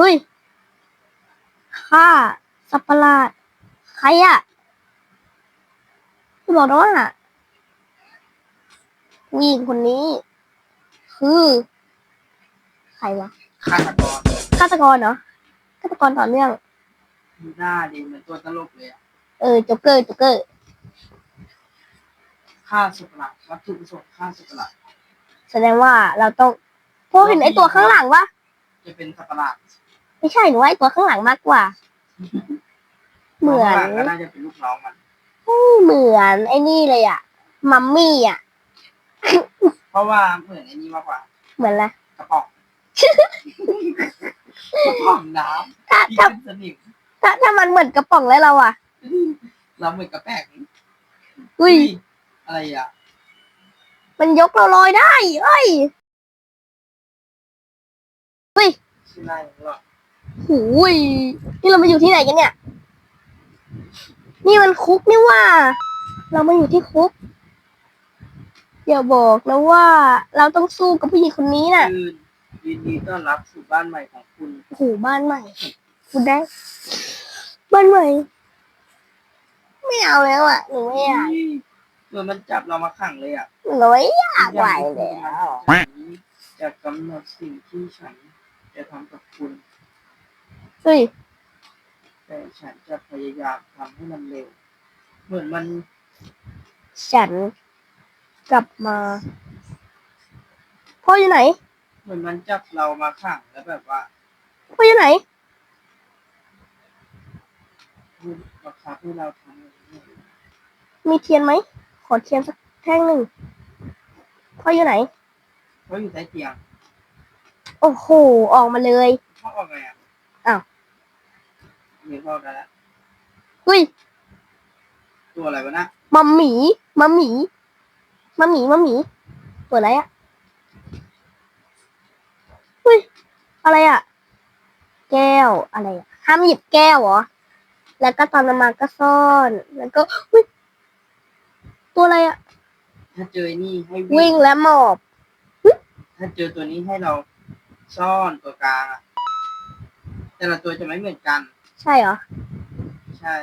เฮ้ยข้าสัตว์ประหลาดใครอะที่บอกนะว่าผู้หญิงคนนี้ คือใครวะฆาตกรฆาตกรเหรอฆาตกรต่อเนื่อง ดูหน้าดีเหมือนตัวตลกเลยอะเออจ็อกเกอร์จ็อกเกอร์ ฆ่าสัตว์ประหลาดวัตถุประสงค์ฆ่าสัตว์ประหลาดแสดงว่าเราต้องพวกเห็นไอตัวข้างหลังวะจะเป็นสัตว์ประหลาด ไม่ใช่หนูว่าไอตัวข้างหลังมากกว่า เหมือนข้างหลังก็น่าจะเป็นลูกน้องมัน เหมือน ไอ้นี่เลยอะมัมมี่อะเพราะว่าเหมือนไอ้นี่มากกว่า เหมือนอะไรกระป๋อง กระป๋องน้ถ้าำที่ถ้าเป็นสนิมถ้าถ้ามันเหมือนกระป๋องแล้วเราอะเราเหมือนกระแปงอุ้ย อะไรอะ มันยกเราลอยได้เอ้ย ชื่ออะไรหรอ หูยนี่เรามาอยู่ที่ไหนกันเนี่ย นี่มันคุกนี่ว่า เรามาอยู่ที่คุกอย่าบอกนะว่า เราต้องสู้กับผู้หญิงคนนี้น่ะคืนยินดีต้อนรับสู่บ้านใหม่ของคุณโอ้โหบ้านใหม่ คุณได้ บ้านใหม่ ไม่เอาแล้วอะหนูไม่อยากเหมือนมันจับเรามาขังเลยอะหนูไม่อยากไหวแล้วจะกำหนดสิ่งที่ฉันจะทำกับคุณเฮ้ย แต่ฉันจะพยายามทำให้มันเร็ว เหมือนมันฉันกลับมา พ่ออยู่ไหน เหมือนมันจับเรามาขังแล้วแบบว่าพ่ออยู่ไหน พูดบังคับให้เราทำอย่างนี้มีเทียนไหม ขอเทียนสักแท่งหนึ่ง พ่ออยู่ไหนเขาอยู่ใต้เตียงโอ้โห ออกมาเลยเขาออกไงอะอ้าว มีพ่อได้แล้วเฮ้ย ตัวอะไรวะนะมัมหมีมัมหมีมัมหมีมัมหมีตัวอะไรอะเฮ้ย อะไรอะแก้ว อะไรอะห้ามหยิบแก้วเหรอ แล้วก็ตอนมาก็ซ่อน แล้วก็เฮ้ย ตัวอะไรอะถ้าเจอไอ้นี่ให้วิ่วิ่งงและหมอบ ถ้าเจอตัวนี้ให้เราซ่อนตัวกลางอะแต่ละตัวจะไม่เหมือนกัน ใช่เหรอ ใช่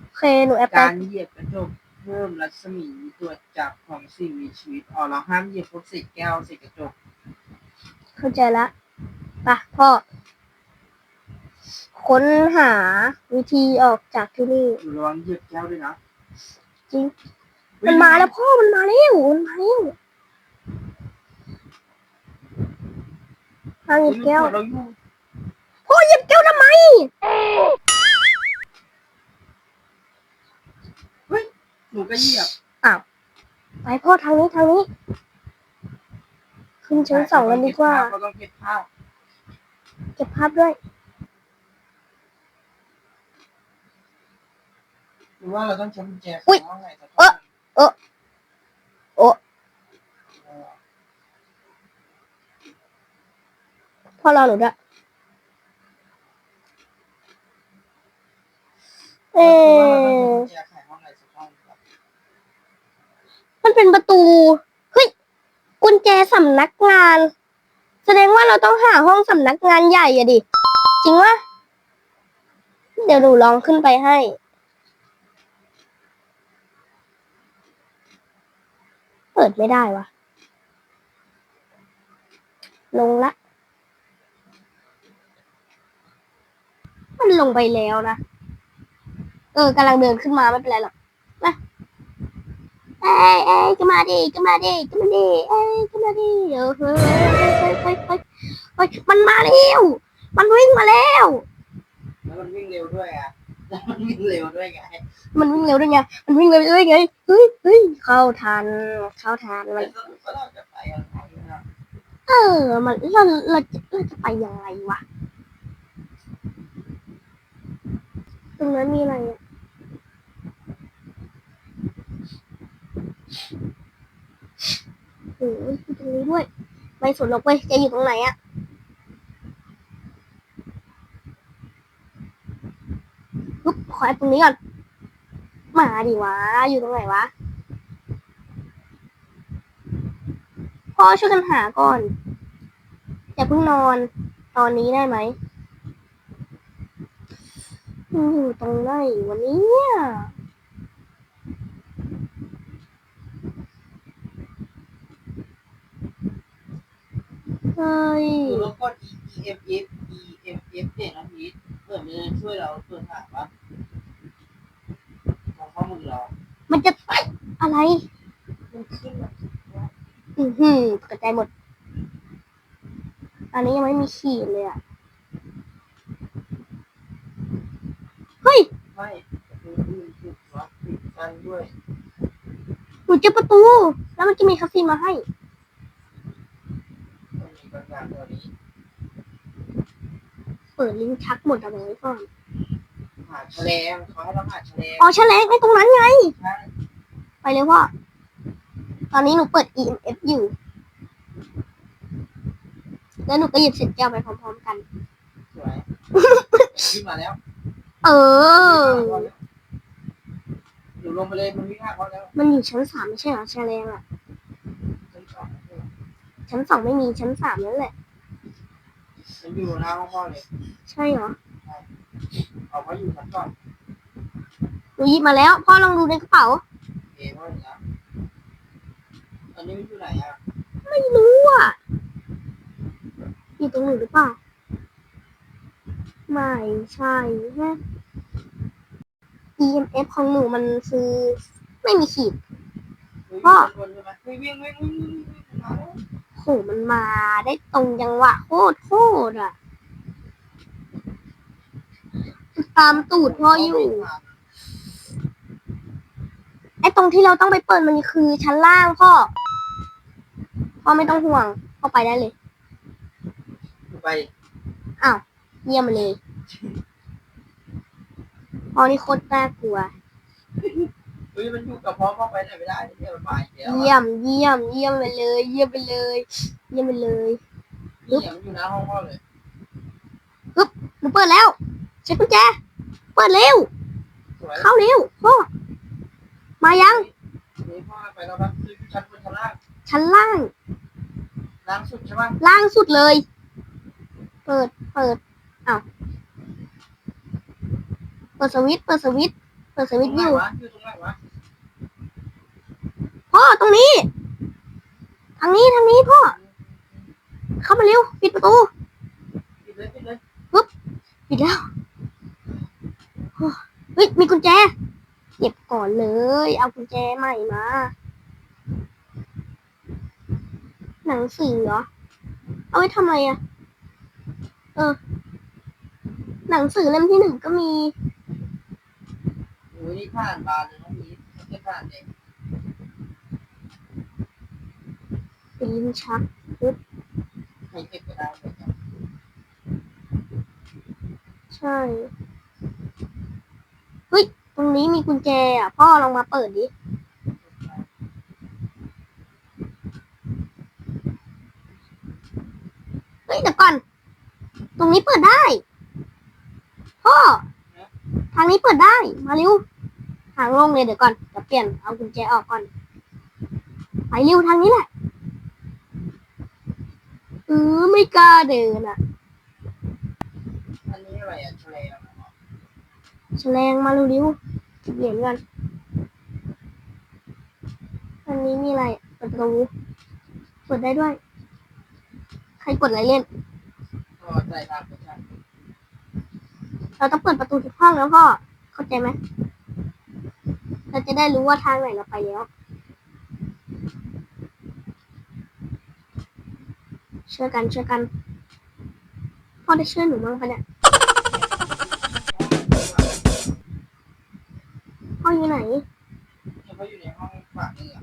โอเค หนูแอปไปการเหยียบกระจกเพิ่มรัศมีตรวจจับของสิ่งมีชีวิตอ๋อเราห้ามเหยียบพวกเศษแก้วเศษกระจก เข้าใจละไปะพ่อ ค้นหาวิธีออกจากที่นี่ อยู่ระวังเหยียบแก้วด้วยนะจริง มันมาแล้วพ่อ มันมาแล้วมันมาแล้วห้ามหยิบแก้ว เราอยู่พ่ อหยิบแก้วทำไมหนูก็เหยียบไปพ่อทางนี้ทางนี้ ขึ้นชั้นสองกันดีกว่า เราต้องเก็บภาพเก็บภาพด้วยหรือว่าเราต้องใช้กุญแจอุ๊ยห้องไหนสักเอ๊ะเอ๊ะโอ้พ่อรอหนูด้วย เออออห้องไหนสักห้องครับมันเป็นประตู เฮ้ย กุญแจสำนักงาน แสดงว่าเราต้องหาห้องสำนักงานใหญ่อะดิ จริงวะเดี๋ยวหนูลองขึ้นไปให้ เปิดไม่ได้วะลงละ มันลงไปแล้วนะ เออกำลังเดินขึ้นมาไม่เป็นไรหรอกมาเอ้ยเอ้ยก็มาดิก็มาดิก็มาดิเอ้ยก็มาดิเออเฮ้ยเฮ้ยเฮ้ยเฮ้ยเฮ้ยมันมาแล้วมันวิ่งมาแล้ว แล้วมันวิ่งเร็วด้วยอะแล้วมันวิ่งเร็วด้วยไงมันวิ่งเร็วด้วยไงมันวิ่งเร็วด้วยไงเฮ้ยเฮ้ยเข้าทันเข้าทันมันแล้วสรุปว่าเราจะไปอะไรนะเออ มันเราเราจะเราจะไปยังไงวะตรงนั้นมีอะไรอะ โอ้ยตรงนี้ด้วยไม่สนหรอกเว้ยจะอยู่ตรงไหนอะปุ๊บขอแอตรงนี้ก่อน มาดิวะ อยู่ตรงไหนวะ พ่อช่วยกันหาก่อน อย่าเพิ่งนอน ตอนนี้ได้ไหมอยู่ตรงไหนวันนี้ เนี่ยเฮ้ยดูแล้วกด E E F F E F F เด็น้องพีทเพื่อมันจะช่วยเราตรวจหาว่าของข้อมือเรามันจะไปอะไร มันขึ้นแบบอือหือกระจายหมด อันนี้ยังไม่มีขีดเลยอะ เฮ้ยไม่ดูดูดูวัดติดกันด้วยหนูเจอประตู แล้วมันจะมีคาซีนมาให้ มันมีบางอย่างตัวนี้ เปิดลิ้นชักหมดเอาไว้ก่อนหาแฉลงเขาให้เราหาแฉลงอ๋อแฉลงไอ้ตรงนั้นไง ใช่ไปเลยพ่อ ตอนนี้หนูเปิด EMF อยู่ แล้วหนูก็หยิบเศษแก้วไปพร้อมๆกัน สวยขึ้นมาแล้วเอออยู่ลงไปเลยมันวิ่งห้าเขาแล้วมันอยู่ชั้นสามไม่ใช่เหรอแฉลงอะ ชั้นสองชั้นสองไม่มีชั้นสามนั่นแหละ มันอยู่หน้าห้องพ่อเลยใช่เหรอเอาไว้อยู่ชั้นก่อนหนูหยิบมาแล้ว พ่อลองดูในกระเป๋า เอ๋ว่าอย่างนี้ตอนนี้มันอยู่ไหนอะไม่รู้อะอยู่ตรงหนูหรือเปล่า ไม่ใช่ฮะ EMF ของหนูมันคือไม่มีขีด พ่อวนใช่ไหมวิ่งวิ่งวิ่งวิ่งวิ่งมาแล้ว โหมันมาได้ตรงจังหวะโคตรโคตรอะ ตามตูดพ่ออยู่ ไอ้ตรงที่เราต้องไปเปิดมันคือชั้นล่างพ่อ พ่อไม่ต้องห่วง พ่อไปได้เลย ไป อ้าวเยี่ยมเลยพ่อนี่โคตรน่ากลัว เฮ้ยมันอยู่กับพ่อพ่อไปไหนไม่ได้เดี๋ยวมันไปเดี๋ยวเยี่ยมเยี่ยมเยี่ยมไปเลย เยี่ยมไปเลย เยี่ยมไปเลยนี่มันอยู่หน้าห้องพ่อเลยหนูเปิดแล้วใช้กุญแจเปิดเร็ว สวยเข้าเร็วพ่อมายัง นี่พ่อไปแล้วครับคือชั้นบนชั้นล่างชั้นล่าง ล่างสุดใช่ไหมล่างสุดเลย เปิด เปิดอ้าวเปิดสวิตช์เปิดสวิตช์เปิดสวิตช์อยู่วะอยู่ตรงไหนวะ พ่อตรงนี้ ทางนี้ทางนี้พ่อ เข้ามาเร็ว ปิดประตูปิดเลยปิดเลยปุ๊บปิดแล้วเฮ้ยมีกุญแจเก็บก่อนเลย เอากุญแจใหม่มา หนังสือเหรอ เอาไว้ทำไรอะเออ หนังสือเล่มที่หนึ่งก็มีโอ้ยนี่ผ่านบานเลยน้องพีไม่ผ่านเอง เป็น ลิ้นชักใครเก็บก็ได้เลยครับใช่ เฮ้ย ตรงนี้มีกุญแจอะ พ่อลองมาเปิดดิ เฮ้ยเดี๋ยวก่อน ตรงนี้เปิดได้ พ่อ ทางนี้เปิดได้ มาเร็ว ทางลงเลยเดี๋ยวก่อนเดี๋ยวเปลี่ยน เอากุญแจออกก่อน ไปเร็วทางนี้แหละ เออไม่กล้าเดินอะอันนี้อะไรอะทะเลอะแฉลงมาเร็วๆเก็บเหรียญกันอันนี้มีอะไรเปิดประตูเปิดได้ด้วย ใครกดอะไรเล่น ก็ใจตามไปใช่เราต้องเปิดประตูทุกห้องแล้วพ่อเข้าใจไหมเราจะได้รู้ว่าทางไหนเราไปแล้ว ช่วยกันช่วยกัน พ่อได้ช่วยหนูบ้างปะเนี่ย พ่ออยู่ไหนเนี่ยเขาอยู่ในห้องฝากนี่อะ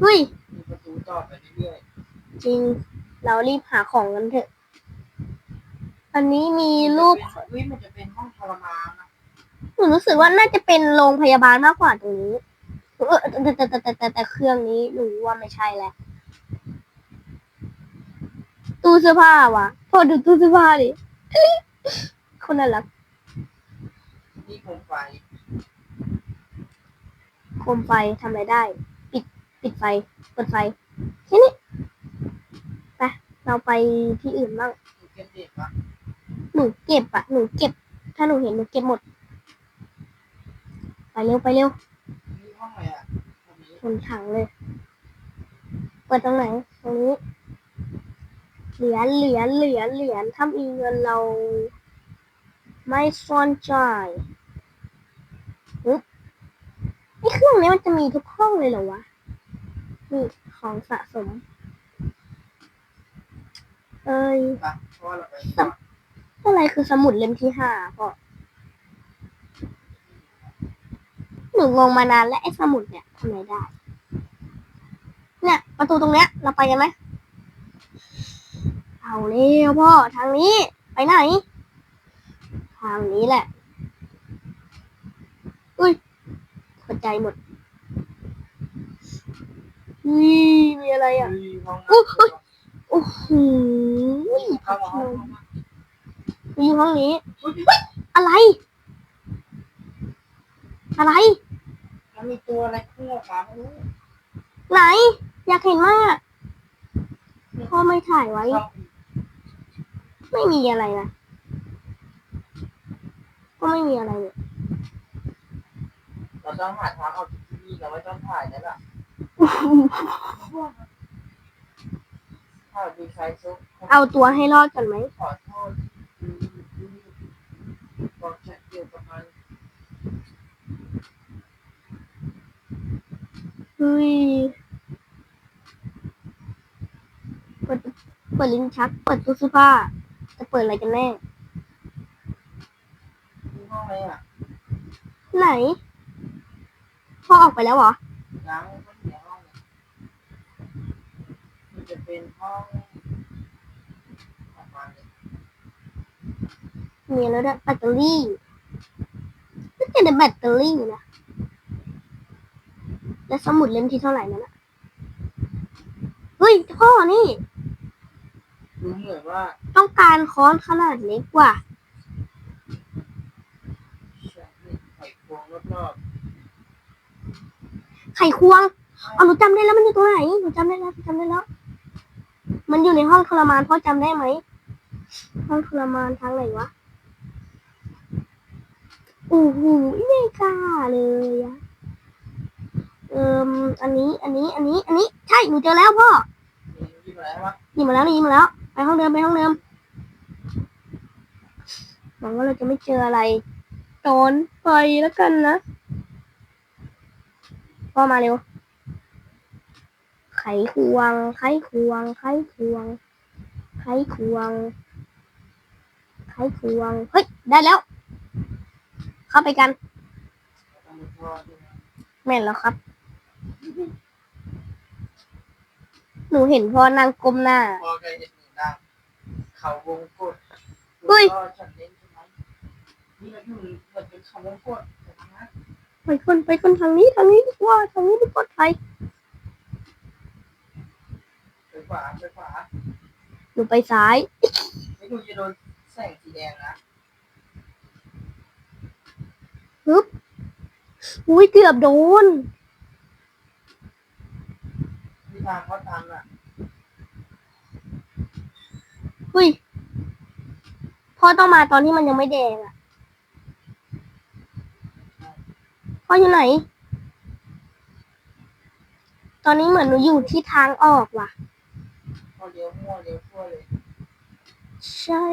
เฮ้ย มีประตูต่อไปเรื่อยจริง เรารีบหาของกันเถอะ อันนี้มีๆรูป เฮ้ยมันจะเป็นห้องทรมานนะหนูรู้สึกว่าน่าจะเป็นโรงพยาบาลมากกว่าตรงนี้เออ แต่แต่แต่แต่แต่แต่เครื่องนี้หนูว่าไม่ใช่แหละตู้เสื้อผ้าว่ะพอดูตู้เสื้อผ้าดิคนน่ารักนี่โคมไฟโคมไฟทำอะไรได้ ปิดปิดไฟเปิดไฟแค่นี้เราไปที่อื่นบ้างดูเก็บเด็กวะหนูเก็บอะหนูเก็บ ถ้าหนูเห็นหนูเก็บหมด ไปเร็วไปเร็ว นี่ห้องอะไรอะตรงนี้ชนถังเลย เปิดตรงไหนตรงนี้ เหรียญเหรียญเหรียญเหรียญถ้ามีเงินเรา ไม่ซ่อนใจปึ๊บไอ้เครื่องนี้มันจะมีทุกห้องเลยเหรอวะ นี่ของสะสม เอ้ยปะเพราะว่าเราไปก่อนอะไรคือสมุดเล่มที่ห้าพ่อ หนูงงมานานแล้วไอ้สมุดเนี่ยทำอะไรได้ เนี่ย ประตูตรงเนี้ย เราไปกันไหมเอาเร็วพ่อทางนี้ ไปไหน ทางนี้แหละ อุ้ยหัวใจหมดอุ้ยมีอะไรอะเฮ้ยห้องอุ๊น้ำยโอ้โหเข้ามาห้องอยู่ห้องนี้อุ๊ยอะไร อะไร มันมีตัวอะไรพุ่งออกมาไม่รู้ไหน อยากเห็นมากพ่อไม่ถ่ายไว้ช่องไม่มีอะไรนะก็ไม่มีอะไรเลยเราต้องหาทางออกจากที่นี่เราไม่ต้องถ่ายแล้วล่ะถ้ามีใครซุกเอาตัวให้รอดก่อนไหม ขอโทษบอกแชทเดียวกับมัน เฮ้ยเปิดเปิดลิ้นชัก เปิดตู้เสื้อผ้า จะเปิดอะไรกันแน่มีห้องอะไรอะไหน พ่อออกไปแล้วเหรอล้างก็เสียห้องเนี่ยมันจะเป็นห้องประมาณนี้มีแล้วด้วยแบตเตอรี่ก็จะได้แบตเตอรี่นะ และสมุดเล่มที่เท่าไหร่นั่นอะเฮ้ยพ่อนี่ ดูเหมือนว่าต้องการค้อนขนาดเล็กกว่าจะมีไข่ควงรอบไขควงเอาหนูจำได้แล้วมันอยู่ตรงไหนหนูจำได้แล้วหนูจำได้แล้ว มันอยู่ในห้องทรมานพ่อจำได้ไหมห้องทรมานทางไหนวะโอ้โหไม่กล้าเลยอะ เอิมอันนี้ อันนี้ อันนี้ อันนี้ ใช่ หนูเจอแล้วพ่อๆมีที่อะไรวะหยิบมาแล้วหยิบมาแล้ว ไปห้องเดิม ไปห้องเดิม หวังว่าเราจะไม่เจออะไรโจนไปแล้วกันนะ พ่อมาเร็ว ไขควง ไขควง ไขควง ไขควง ไขควง เฮ้ย ได้แล้ว เข้าไปกันต้องมีท่อด้วยนะแม่นแล้วครับ หนูเห็นพ่อนั่งก้มหน้า พอเคยเห็นหนึ่งดังเขาวงกดเฮ้ยก็ฉันเล่นใช่ไหมนี่เราอยู่เหมือนเป็นเขาวงกดแต่ทางนั้นไปคนไปคนทางนี้ทางนี้ดีกว่าทางนี้ดีปลอดภัยไปขวาไปขวาหนูไปซ้าย ไม่ดูจะโดนแสงสีแดงนะปึ๊บอุ้ยเกือบโดน ที่ทางเขาตันอะเฮ้ยพ่อต้องมาตอนที่มันยังไม่แดงอะ พ่ออยู่ไหน ตอนนี้เหมือนหนูอยู่ที่ทางออกว่ะเขาเลี้ยวมั่วเลี้ยวทั่วเลยใช่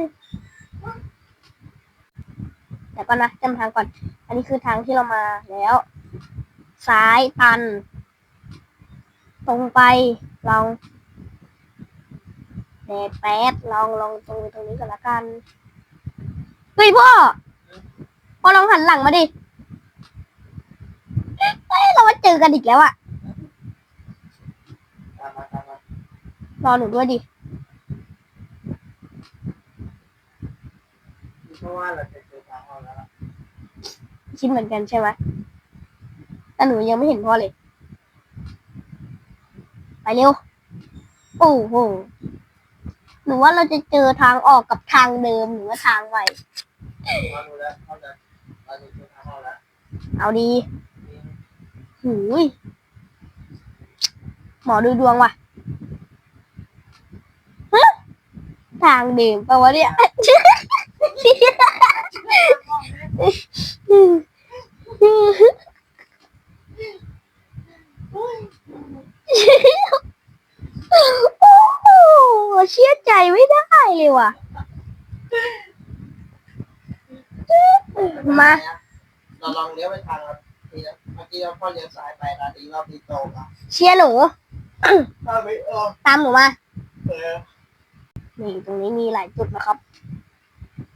แต่ก็นะจำทางก่อน อันนี้คือทางที่เรามาแล้ว ซ้ายตัน ตรงไปลองแดดแป๊ดลองลองตรงตรงนี้ก่อนละกันเฮ้ยพ่อพ่อลองหันหลังมาดิเฮ้ยเรามาเจอกันอีกแล้วอะตามมาตามารอหนูด้วยดิเพราะว่าเราจะเจอทางเราแล้วคิดเหมือนกันใช่ไหมแต่หนูยังไม่เห็นพ่อเลย ไปเร็ว โอ้โหหนูว่าเราจะเจอทางออกกับทางเดิมหรือว่าทางใหม่เราดูแล้วเขาจะเราจะเจอทางเราแล้วเอาดีนี่หูยหมอดูดวงว่ะฮะทางเดิมปะวะเนี่ย โอ้โหเชื่อใจไม่ได้เลยว่ะ มา เราลองเลี้ยวไปทางละทีนะเมื่อกี้เราพ่อเลี้ยวซ้ายไปนะดีรอบดีโตรงอะเชียร์หนู ถ้าไม่เออตามหนูมา เออนี่ตรงนี้มีหลายจุดนะครับ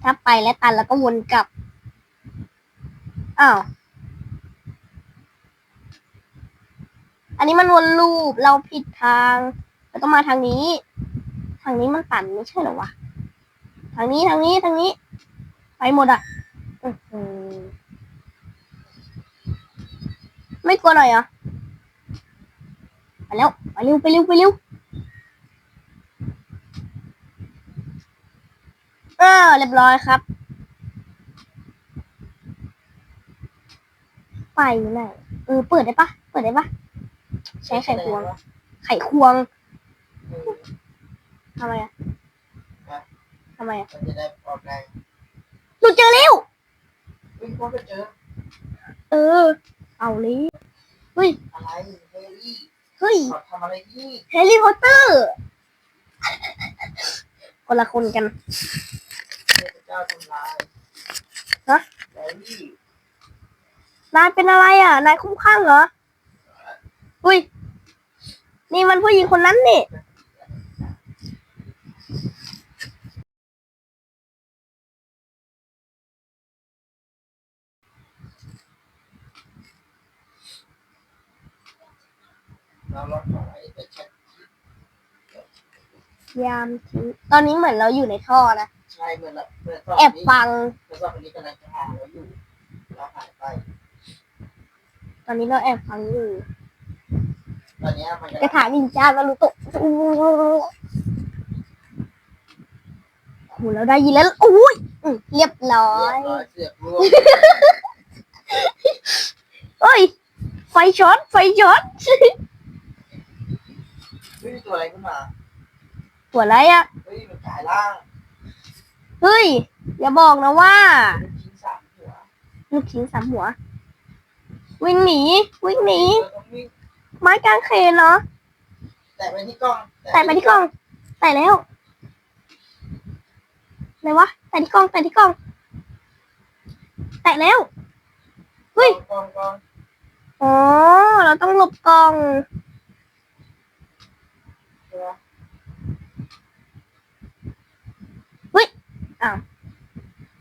ถ้าไปและตันแล้วก็วนกลับ อ้าว อันนี้มันวนลูปเราผิดทาง เราต้องมาทางนี้ ทางนี้มันตันไม่ใช่หรอวะ ทางนี้ทางนี้ทางนี้ ไปหมดอะอไม่กลัวหน่อยเหรอ ไปแล้ว ไปเร็ว ไปเร็ว ไปเร็วเออเรียบร้อยครับ ไปไหนเออเปิดได้ปะเปิดได้ปะ ใช้ไขควง ไขควงเออทำไมอะฮะทำไมอะมันจะได้ออกแรงหนูเจอแล้วเฮ้ยพ่อก็เจอ เออ เอาเลยเฮ้ย อะไรเฮลี่เฮ้ยขอทำอะไรนี่แฮร์รี่พอตเตอร์ คนละคนกันเทพเจ้าทำลายฮะเฮลี่นายเป็นอะไรอะ นายคุ้มข้างเหรอ อุ้ย นี่มันผู้หญิงคนนั้นนี่ เราลดของไอ้ไปเช็คยามทิ้งตอนนี้เหมือนเราอยู่ในท่อนะ ใช่เหมือนละเหมือนตอนแอบนี้ฟัง เหมือนตอนนี้กำลังจะหาเราอยู่เราหายไป ตอนนี้เราแอบฟังอยู่ ตอนเนี้ยมันกระถางนินจามารุโตะโอ้โหเราได้ยินแล้วอุ้ยอืมเรียบร้อเรียยบร้อยเสือกร่วงเฮ้ย ไฟช็อตไฟช็อตไม่มีตัวอะไรขึ้นมาตัวอะไรอะเฮ้ยมันกลายร่างเฮ้ย อย่าบอกนะว่า เป็นชิ้นสามหัวลูกชิ้นสามหัว วิ่งหนี วิ่งหนี เราต้องวิ่ง ไม้กางเขนเนาะแตะไปที่กล้องแตะไปที่กล้อง แตะแล้วอะไรวะ แตะที่กล้อง แตะที่กล้อง แตะแล้ว เฮ้ย กล้องกล้องอ๋อ เราต้องหลบกล้องใช่ไหมอ้าว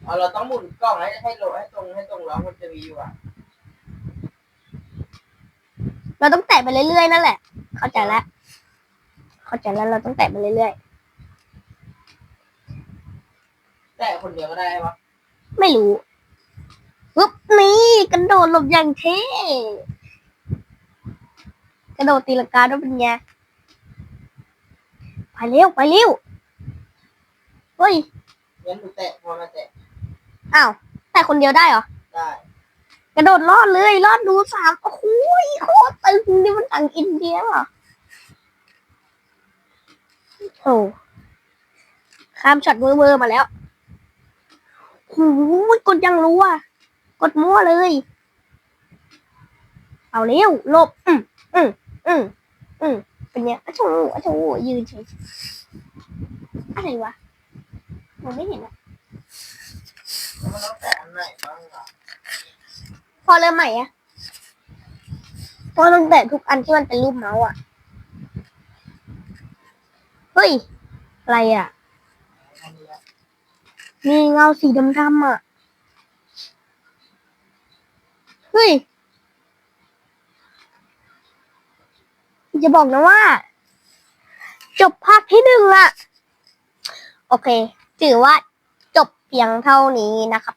เอาเราต้องหมุนกล้องให้ให้โลให้ตรงให้ตรงแล้วมันจะมีอยู่อะ เราต้องแตะไปเรื่อยๆนั่นแหละ เข้าใจแล้วเข้าใจแล้วเราต้องแตะไปเรื่อยแต่คนเดียวก็ได้ปะๆไม่รู้ปึ๊บนี่กระโดดหลบอย่างเท่กระโดดตีลังกาด้วยเป็นไงไปเร็วไปเร็วเฮ้ยงั้นหนูแตะพอมาแตะอ้าวแต่คนเดียวได้เหรอ ได้ กระโดดรอดเลยรอดรูสามโอ้โหโคตรตึงนี่มันต่างอินเดียเหรอโอ้ข้ามช็อตเวอร์เวอร์มาแล้วโอ้โหกดยังรู้อะ กดมั่วเลย เอาเร็วลบ อืมอืมอืมอืมเป็นเนี้ยอะโถอะโถยืนเฉยอะไรวะมองไม่เห็นอะ พอเริ่มใหม่อะพอตั้งแต่ทุกอันที่มันเป็นรูปเมาส์อะเฮ้ย อะไรอะอันนี้อะมีเงาสีดำๆอะเฮ้ยจะบอกนะว่า จบภาคที่หนึ่งอะโอเค ถือว่าจบเพียงเท่านี้นะครับ